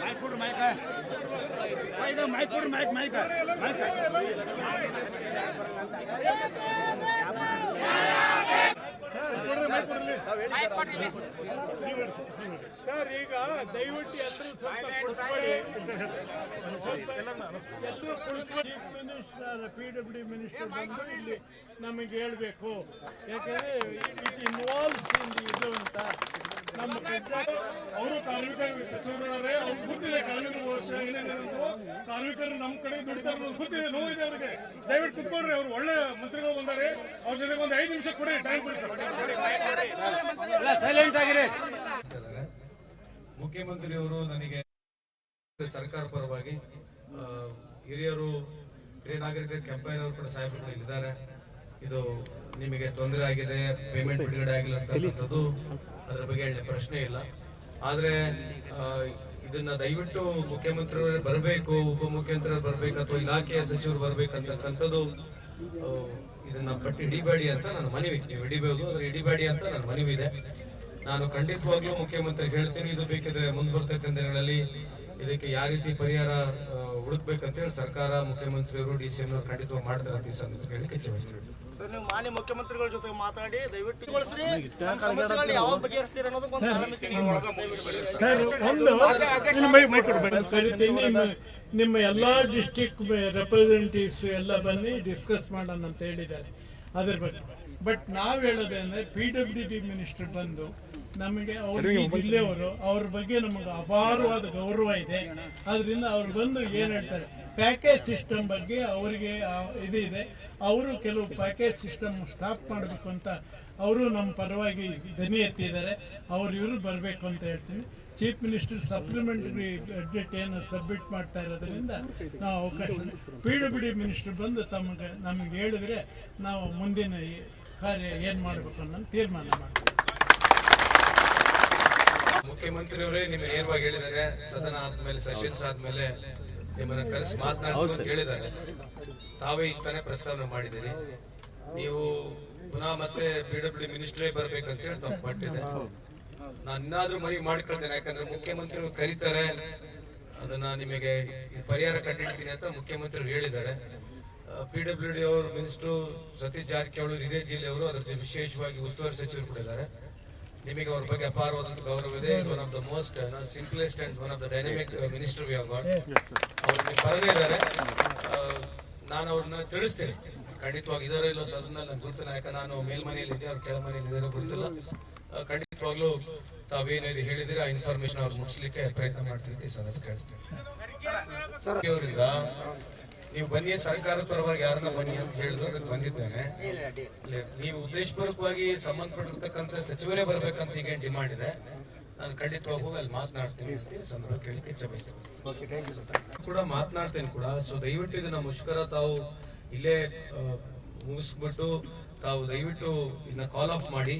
Mic ಕೊಡ್ರಿ mike mike mike mike sir ಈಗ ದಯವಿಟ್ಟು ಎಲ್ಲರೂ ಮಿನಿಸ್ಟರ್ ಪಿ ಡಬ್ಲ್ಯೂ ಮಿನಿಸ್ಟರ್ ಇಲ್ಲಿ ನಮಗೆ ಹೇಳಬೇಕು ಯಾಕಂದ್ರೆ ಇಟ್ ಇನ್ವಾಲ್ವ್ಸ್ ಇನ್ ಇದು ಅಂತ ನಮ್ಮ ಅವರು ಕಾರ್ಮಿಕರು ಸಚಿವರೇ ಅವ್ರಿಗೆ ಗೊತ್ತಿದೆ ಕಾರ್ಮಿಕರ ಕಾರ್ಮಿಕರು ನಮ್ಮ ಕಡೆ ದುಡಿತಾರೆ ಗೊತ್ತಿದೆ ನೋವಿದೆ ಅವ್ರಿಗೆ ದಯವಿಟ್ಟು ಕುತ್ಕೊಂಡ್ರೆ ಅವ್ರು ಒಳ್ಳೆ ಮಂತ್ರಿಗಳು ಬಂದಾರೆ ಅವ್ರ ಜೊತೆಗೆ ಒಂದು ಐದು ನಿಮಿಷ ಕೊಡಿ ಟೈಮ್ ಕೊಡಿ ಸರ್ ಇದ್ದಾರೆ. ಮುಖ್ಯಮಂತ್ರಿಯವರು ನನಗೆ ಸರ್ಕಾರ ಪರವಾಗಿ ಹಿರಿಯರು, ಹಿರಿಯ ನಾಗರಿಕ ಕೆಂಪಯ್ಯನವರು ಕೂಡ ಸಾಹೇಬರು ಇಲ್ಲಿದ್ದಾರೆ ಇದು ನಿಮಗೆ ತೊಂದರೆ ಆಗಿದೆ ಪೇಮೆಂಟ್ ಬಿಡುಗಡೆ ಆಗಿಲ್ಲ ಅಂತಕ್ಕಂಥದ್ದು ಅದರ ಬಗ್ಗೆ ಪ್ರಶ್ನೆ ಇಲ್ಲ. ಆದ್ರೆ ಇದನ್ನ ದಯವಿಟ್ಟು ಮುಖ್ಯಮಂತ್ರಿಯವರು ಬರಬೇಕು ಉಪಮುಖ್ಯಮಂತ್ರಿ ಬರಬೇಕು ಅಥವಾ ಇಲಾಖೆಯ ಸಚಿವರು ಬರ್ಬೇಕಂತಕ್ಕಂಥದ್ದು ಅಂತಕ್ಕಂಥದ್ದು ಇದನ್ನ ಪಟ್ಟಿ ಹಿಡಿಬೇಡಿ ಅಂತ ನನ್ನ ಮನವಿ. ನೀವು ಇಡಿಬೇಡಿ ಹಿಡಿಬೇಡಿ ಅಂತ ನನ್ನ ಮನವಿ ಇದೆ ನಾನು ಖಂಡಿತವಾಗ್ಲೂ ಮುಖ್ಯಮಂತ್ರಿ ಹೇಳ್ತೀನಿ ಇದು ಬೇಕಿದ್ರೆ ಮುಂದೆ ಬರ್ತಕ್ಕಂಥ ದಿನಗಳಲ್ಲಿ ಇದಕ್ಕೆ ಯಾವ ರೀತಿ ಪರಿಹಾರ ಹುಡುಕ್ಬೇಕಂತ ಹೇಳಿ ಸರ್ಕಾರ ಮುಖ್ಯಮಂತ್ರಿಯವರು ಡಿ ಸಿ ಎಂ ಖಂಡಿತವಾಗಿ ಮಾಡ್ತಾರೆ ಅಂತ ಈ ಸಂದರ್ಭದಲ್ಲಿ ಸರ್ ನೀವು ಮಾನ್ಯ ಮುಖ್ಯಮಂತ್ರಿಗಳ ಜೊತೆ ಮಾತಾಡಿ ದಯವಿಟ್ಟು ಬಗೆಹರಿಸ್ತೀರ ನಿಮ್ಮ ಎಲ್ಲಾ ಡಿಸ್ಟಿಕ್ ರೆಪ್ರೆಸೆಂಟೇಟಿವ್ಸ್ ಎಲ್ಲ ಬನ್ನಿ ಡಿಸ್ಕಸ್ ಮಾಡೋಣ ಅಂತ ಹೇಳಿದ್ದಾರೆ. ಅದ್ರ ಬಗ್ಗೆ. ಬಟ್ ನಾವ್ ಹೇಳೋದೇನೆ ಪಿ ಡಬ್ಲ್ಯೂ ಡಿ ಮಿನಿಸ್ಟರ್ ಬಂದು ನಮಗೆ ಅವರು ಈ ಜಿಲ್ಲೆಯವರು ಅವ್ರ ಬಗ್ಗೆ ನಮಗೆ ಅಪಾರವಾದ ಗೌರವ ಇದೆ. ಅದರಿಂದ ಅವ್ರು ಬಂದು ಏನ್ ಹೇಳ್ತಾರೆ ಪ್ಯಾಕೇಜ್ ಸಿಸ್ಟಮ್ ಬಗ್ಗೆ ಅವರಿಗೆ ಇದು ಇದೆ ಅವರು ಕೆಲವು ಪ್ಯಾಕೇಜ್ ಸಿಸ್ಟಮ್ ಸ್ಟಾಪ್ ಮಾಡಬೇಕು ಅಂತ ಅವರು ನಮ್ಮ ಪರವಾಗಿ ಧ್ವನಿ ಎತ್ತಿದ್ದಾರೆ. ಅವ್ರು ಇವರು ಬರಬೇಕು ಅಂತ ಹೇಳ್ತೀನಿ. ಚೀಫ್ ಮಿನಿಸ್ಟರ್ ಸಪ್ಲಿಮೆಂಟರಿ ಬಜೆಟ್ ಏನು ಸಬ್ಮಿಟ್ ಮಾಡ್ತಾ ಇರೋದ್ರಿಂದ ನಾವು ಅವಕಾಶ ಪಿ ಡಬ್ಲ್ಯೂ ಡಿ ಮಿನಿಸ್ಟರ್ ಬಂದು ತಮಗೆ ನಮಗೆ ಹೇಳಿದ್ರೆ ನಾವು ಮುಂದಿನ ಈ ಕಾರ್ಯ ಏನು ಮಾಡಬೇಕು ಅನ್ನೋದು ತೀರ್ಮಾನ ಮಾಡ್ತೀವಿ. ಮುಖ್ಯಮಂತ್ರಿಯವರೇ ನಿಮ್ಗೆ ನೇರವಾಗಿ ಹೇಳಿದ್ದಾರೆ ಸದನ ಆದ್ಮೇಲೆ ಸೆಷನ್ಸ್ ಆದ್ಮೇಲೆ ನಿಮ್ಮನ್ನ ಕರೆಸಿ ಮಾತನಾಡಿ ಅಂತ ಹೇಳಿದ್ದಾರೆ. ತಾವೇ ಈಗ ತಾನೇ ಪ್ರಸ್ತಾವನೆ ಮಾಡಿದ್ದೀರಿ. ನೀವು ಪುನಃ ಮತ್ತೆ ಪಿ ಡಬ್ಲ್ಯೂ ಮಿನಿಸ್ಟ್ರೇ ಬರ್ಬೇಕಂತ ಹೇಳಿ ತಪ್ಪು ಪಟ್ಟಿದೆ ನಾನು ಇನ್ನಾದ್ರೂ ಮನವಿ ಮಾಡ್ಕೊಳ್ತೇನೆ ಯಾಕಂದ್ರೆ ಮುಖ್ಯಮಂತ್ರಿಗಳು ಕರೀತಾರೆ. ಅದನ್ನ ನಿಮಗೆ ಪರಿಹಾರ ಕಂಡಿಡ್ತೀನಿ ಅಂತ ಮುಖ್ಯಮಂತ್ರಿಗಳು ಹೇಳಿದ್ದಾರೆ. ಪಿ ಡಬ್ಲ್ಯೂ ಡಿ ಅವರು ಮಿನಿಸ್ಟ್ರು ಸತೀಶ್ ಜಾರಕಿಹೊಳಿ ಇದೇ ಜಿಲ್ಲೆಯವರು ಅದರ ಜೊತೆ ವಿಶೇಷವಾಗಿ ಉಸ್ತುವಾರಿ ಸಚಿವರು ಕೂಡ ಇದ್ದಾರೆ. ನಿಮಗೆ ಅವ್ರ ಬಗ್ಗೆ ಅಪಾರವಾದಂತ ಗೌರವ ಇದೆ. Is one of the most simplest and one of the dynamic minister we got ಅವ್ರಿಗೆ ಬರದೇ ಇದ್ದಾರೆ. ನಾನು ಅವ್ರನ್ನ ತಿಳಿಸ್ತೇನೆ. ಖಂಡಿತವಾಗಿ ಇದಾರೆ ಇಲ್ಲೋ ಸದನ ನಂಗೆ ಗೊತ್ತಿಲ್ಲ. ಯಾಕಂದ್ರೆ ನಾನು ಮೇಲ್ಮನೆಯಲ್ಲಿ ಇದೆ ಅವ್ರು ಕೆಳಮನೆಯಲ್ಲಿ ಇದಾರೋ ಗೊತ್ತಿಲ್ಲ. ಆ, ಖಂಡಿತವಾಗ್ಲೂ ತಾವೇನಿದೆ ಹೇಳಿದಿರಿ ಆ ಇನ್ಫಾರ್ಮೇಶನ್ ಅವ್ರು ಮುಗಿಸ್ಲಿಕ್ಕೆ ಪ್ರಯತ್ನ ಮಾಡ್ತೀನಿ ಸದಸ್ಯ ಕೇಳಿಸ್ತೇನೆ. ಅವರಿಂದ ನೀವು ಬನ್ನಿ ಸರ್ಕಾರದ ಪರವಾಗಿ ಯಾರನ್ನ ಬನ್ನಿ ಅಂತ ಹೇಳಿದ್ರು ಅದಕ್ಕೆ ಬಂದಿದ್ದೇನೆ. ಇಲ್ಲ, ನೀವು ಉದ್ದೇಶಪೂರ್ವಕವಾಗಿ ಸಂಬಂಧಪಟ್ಟಿರ್ತಕ್ಕಂಥ ಸಚಿವರೇ ಬರ್ಬೇಕಂತ ಈಗ ಡಿಮಾಂಡ್ ಇದೆ ನಾನು ಖಂಡಿತವಾಗೂ ಅಲ್ಲಿ ಮಾತನಾಡ್ತೀನಿ ಸಂದರ್ಭ ಕೇಳಲಿಕ್ಕೆ ಇಚ್ಛೆ ಬಯಸ್ತೇನೆ. ಕೂಡ ಮಾತನಾಡ್ತೇನೆ ಕೂಡ. ಸೊ ದಯವಿಟ್ಟು ಇದನ್ನ ಮುಷ್ಕರ ತಾವು ಇಲ್ಲೇ ಮುಗಿಸ್ಬಿಟ್ಟು ತಾವು ದಯವಿಟ್ಟು ಇನ್ನ ಕಾಲ್ ಆಫ್ ಮಾಡಿ.